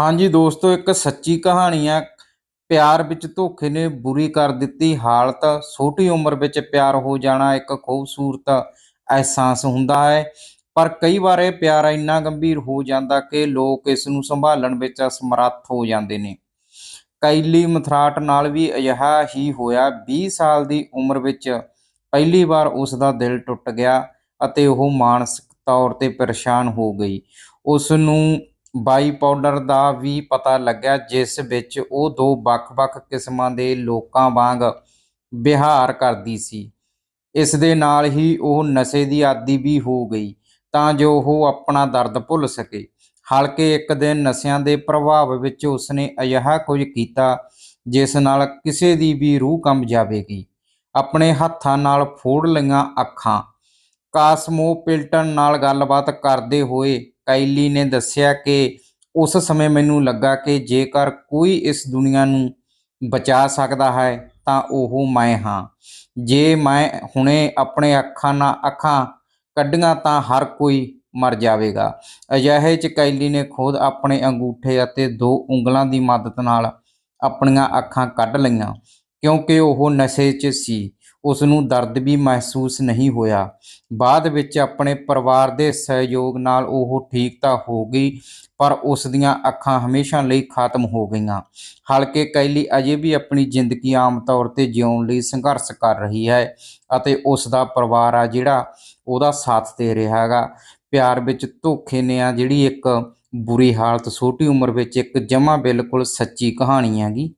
ਹਾਂਜੀ ਦੋਸਤੋ, ਇੱਕ ਸੱਚੀ ਕਹਾਣੀ ਆ। ਪਿਆਰ ਵਿੱਚ ਧੋਖੇ ਨੇ ਬੁਰੀ ਕਰ ਦਿੱਤੀ ਹਾਲਤ। ਛੋਟੀ ਉਮਰ ਵਿੱਚ ਪਿਆਰ ਹੋ ਜਾਣਾ ਇੱਕ ਖੂਬਸੂਰਤ ਅਹਿਸਾਸ ਹੁੰਦਾ ਹੈ। ਪਰ ਕਈ ਵਾਰ ਇਹ ਪਿਆਰ ਇੰਨਾ ਗੰਭੀਰ ਹੋ ਜਾਂਦਾ ਕਿ ਲੋਕ ਇਸ ਨੂੰ ਸੰਭਾਲਣ ਵਿੱਚ ਅਸਮਰੱਥ ਹੋ ਜਾਂਦੇ ਨੇ। ਕਾਈਲੀ ਮਥਰਾਟ ਨਾਲ ਵੀ ਅਜਿਹਾ ਹੀ ਹੋਇਆ। 20 ਸਾਲ ਦੀ ਉਮਰ ਵਿੱਚ ਪਹਿਲੀ ਵਾਰ ਉਸ ਦਾ ਦਿਲ ਟੁੱਟ ਗਿਆ ਅਤੇ ਉਹ ਮਾਨਸਿਕ ਤੌਰ ਤੇ ਪਰੇਸ਼ਾਨ ਹੋ ਗਈ। ਉਸ ਨੂੰ ਬਾਈ ਪਾਊਡਰ ਦਾ ਵੀ ਪਤਾ ਲੱਗਿਆ, ਜਿਸ ਵਿੱਚ ਉਹ ਦੋ ਵੱਖ-ਵੱਖ ਕਿਸਮਾਂ ਦੇ ਲੋਕਾਂ ਵਾਂਗ ਵਿਹਾਰ ਕਰਦੀ ਸੀ। ਇਸ ਦੇ ਨਾਲ ਹੀ ਉਹ ਨਸ਼ੇ ਦੀ ਆਦੀ ਵੀ ਹੋ ਗਈ, ਤਾਂ ਜੋ ਉਹ ਆਪਣਾ ਦਰਦ ਭੁੱਲ ਸਕੇ। ਹਲਕੇ ਇੱਕ ਦਿਨ ਨਸ਼ਿਆਂ ਦੇ ਪ੍ਰਭਾਵ ਵਿੱਚ ਉਸਨੇ ਅਜਿਹਾ ਕੁਝ ਕੀਤਾ, ਜਿਸ ਨਾਲ ਕਿਸੇ ਦੀ ਵੀ ਰੂਹ ਕੰਬ ਜਾਵੇਗੀ। ਆਪਣੇ ਹੱਥਾਂ ਨਾਲ ਫੋੜ ਲਈਆਂ ਅੱਖਾਂ। ਕਾਸਮੋ ਪਿਲਟਨ ਨਾਲ ਗੱਲਬਾਤ ਕਰਦੇ ਹੋਏ ਕਾਈਲੀ ਨੇ ਦੱਸਿਆ ਕਿ ਉਸ ਸਮੇਂ ਮੈਨੂੰ ਲੱਗਾ ਕਿ ਜੇਕਰ ਕੋਈ ਇਸ ਦੁਨੀਆ ਨੂੰ ਬਚਾ ਸਕਦਾ ਹੈ, ਤਾਂ ਉਹ ਮੈਂ ਹਾਂ। ਜੇ ਮੈਂ ਹੁਣੇ ਆਪਣੇ ਅੱਖਾਂ ਨਾਲ ਅੱਖਾਂ ਕੱਢੀਆਂ, ਤਾਂ ਹਰ ਕੋਈ ਮਰ ਜਾਵੇਗਾ। ਅਜਿਹੇ ਚ ਕੈਲੀ ਨੇ ਖੁਦ ਆਪਣੇ ਅੰਗੂਠੇ ਅਤੇ ਦੋ ਉਂਗਲਾਂ ਦੀ ਮਦਦ ਨਾਲ ਆਪਣੀਆਂ ਅੱਖਾਂ ਕੱਢ ਲਈਆਂ। ਕਿਉਂਕਿ ਉਹ ਨਸ਼ੇ 'ਚ ਸੀ। ਉਸ ਨੂੰ ਦਰਦ ਵੀ ਮਹਿਸੂਸ ਨਹੀਂ ਹੋਇਆ। ਬਾਅਦ ਵਿੱਚ ਆਪਣੇ ਪਰਿਵਾਰ ਦੇ ਸਹਿਯੋਗ ਨਾਲ ਉਹ ਠੀਕ ਤਾਂ ਹੋ ਗਈ, ਪਰ ਉਸ ਦੀਆਂ ਅੱਖਾਂ ਹਮੇਸ਼ਾ ਲਈ ਖਤਮ ਹੋ ਗਈਆਂ। ਹਲਕੇ ਕੈਲੀ ਅਜੇ ਵੀ ਆਪਣੀ ਜ਼ਿੰਦਗੀ ਆਮ ਤੌਰ ਤੇ ਜਿਉਣ ਲਈ ਸੰਘਰਸ਼ ਕਰ ਰਹੀ ਹੈ ਅਤੇ ਉਸ ਦਾ ਪਰਿਵਾਰ ਆ ਜਿਹੜਾ ਉਹਦਾ ਸਾਥ ਦੇ ਰਿਹਾ ਹੈਗਾ। ਪਿਆਰ ਵਿੱਚ ਧੋਖੇ ਨੇ ਆ ਜਿਹੜੀ ਇੱਕ ਬੁਰੀ ਹਾਲਤ, ਛੋਟੀ ਉਮਰ ਵਿੱਚ ਇੱਕ ਜਮਾ ਬਿਲਕੁਲ ਸੱਚੀ ਕਹਾਣੀ ਹੈਗੀ।